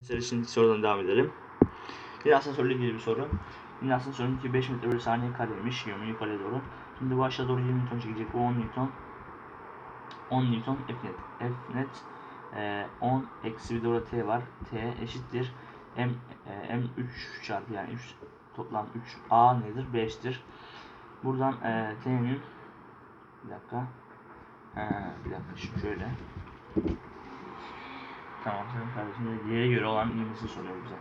Mesela şimdi sorudan devam edelim. Yine asansörle ilgili bir soru. Yine asansörün ki 5 metre bölü saniye kareymiş. Yönü yukarıya doğru. Şimdi bu aşağı doğru 20 Newton çekecek. Bu 10 Newton. 10 Newton F net. F net e, 10 eksi bir orada T var. T eşittir. M, e, M 3 çarpı yani 3 toplam 3 A nedir? 5'tir. Buradan e, T'nin bir dakika. Ha, bir dakika şöyle. Tamam senin kardeşin diğere göre olan ivmesini soruyor bize.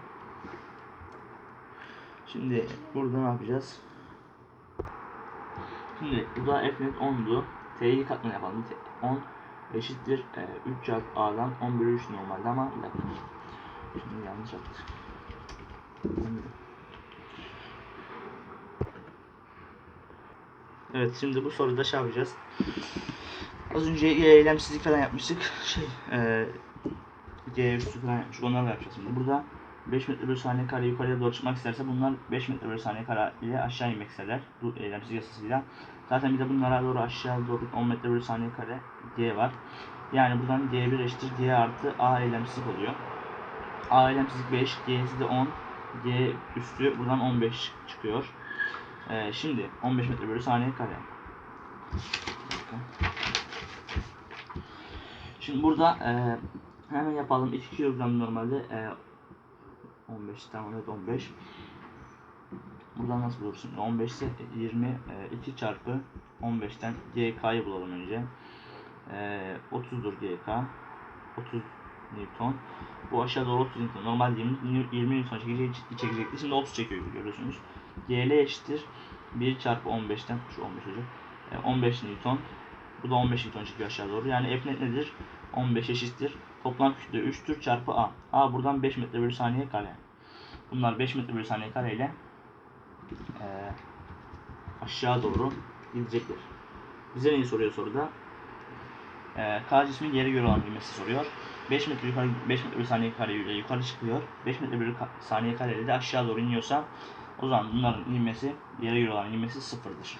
Şimdi burada ne yapacağız? Şimdi burada f net 10'du. T'yi katmanı yapalım. T- 10 eşittir e, 3 çarpı a'dan 10 bölü 3 normalde ama bir dakika. Şimdi yanlış yaptık. Evet şimdi bu soruda şey yapacağız. Az önce eylemsizlik falan yapmıştık. Şey, e, G üstü falan yapmıştık. Onları da yapacağız şimdi. Burada 5 metre bölü saniye kare yukarıya doğru çıkmak isterse bunlar 5 metre bölü saniye kare ile aşağı inmek isterler. Bu eylemsizlik yasasıyla. Zaten bir de bunlara doğru aşağı doğru 10 metre bölü saniye kare G var. Yani buradan G1 eşittir G artı A eylemsizlik oluyor. A eylemsizlik 5, G'si de 10. G üstü buradan 15 çıkıyor. Ee, şimdi 15 metre bölü saniye kare. Şimdi burada e, hemen yapalım. 2 kilogram normalde e, 15 tamam evet 15. Buradan nasıl bulursun? 15 ise 20 e, 2 çarpı 15'ten GK'yı bulalım önce. E, 30'dur GK. 30 Newton. Bu aşağı doğru 30 Newton. Normalde 20, 20 Newton çekecek, çekecekti. Şimdi 30 çekiyor görüyorsunuz. GL eşittir 1 çarpı 15'ten şu 15 olacak. E, 15 Newton. Bu da 15 Newton çekiyor aşağı doğru. Yani F net nedir? 15 eşittir. Toplam kütle 3'tür çarpı A. A buradan 5 metre bölü saniye kare. Bunlar 5 metre bölü saniye kare ile e, aşağı doğru gidecekler. Bize neyi soruyor soruda? E, K cismin yere göre olan ivmesi soruyor. 5 metre yukarı 5 metre bölü saniye kare ile yukarı çıkıyor. 5 metre bölü saniye kare ile de aşağı doğru iniyorsa o zaman bunların ivmesi yere göre olan ivmesi sıfırdır.